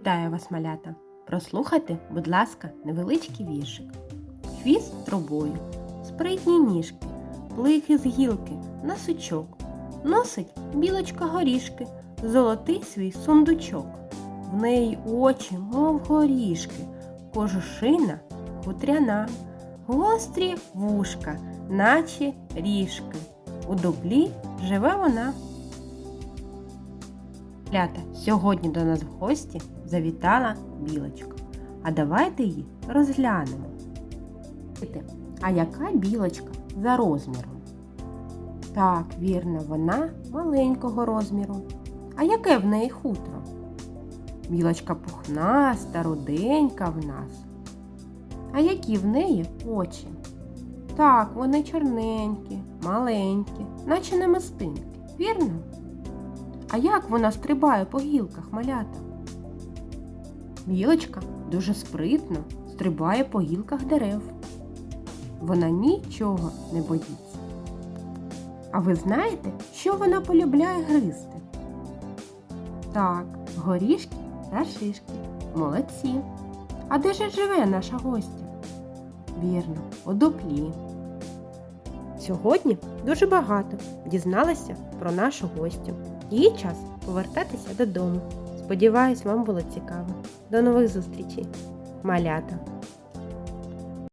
Вітаю вас, малята! Прослухайте, будь ласка, невеличкий віршик. Хвіст трубою, спритні ніжки, плихи з гілки на сучок. Носить білочка горішки, золотий свій сундучок. В неї очі, мов горішки, кожушина хутряна, гострі вушка, наче ріжки. У дублі живе вона. Лята, сьогодні до нас в гості завітала білочка. А давайте її розглянемо. А яка білочка за розміром? Так, вірно, вона маленького розміру. А яке в неї хутро? Білочка пухнаста, руденька в нас. А які в неї очі? Так, вони чорненькі, маленькі, наче намистинки, вірно? А як вона стрибає по гілках малята? Білочка дуже спритно стрибає по гілках дерев. Вона нічого не боїться. А ви знаєте, що вона полюбляє гризти? Так, горішки та шишки. Молодці. А де ж живе наша гостя? Вірно, у дуплі. Сьогодні дуже багато дізналася про нашу гостю. Їй час повертатися додому. Сподіваюсь, вам було цікаво. До нових зустрічей, малята!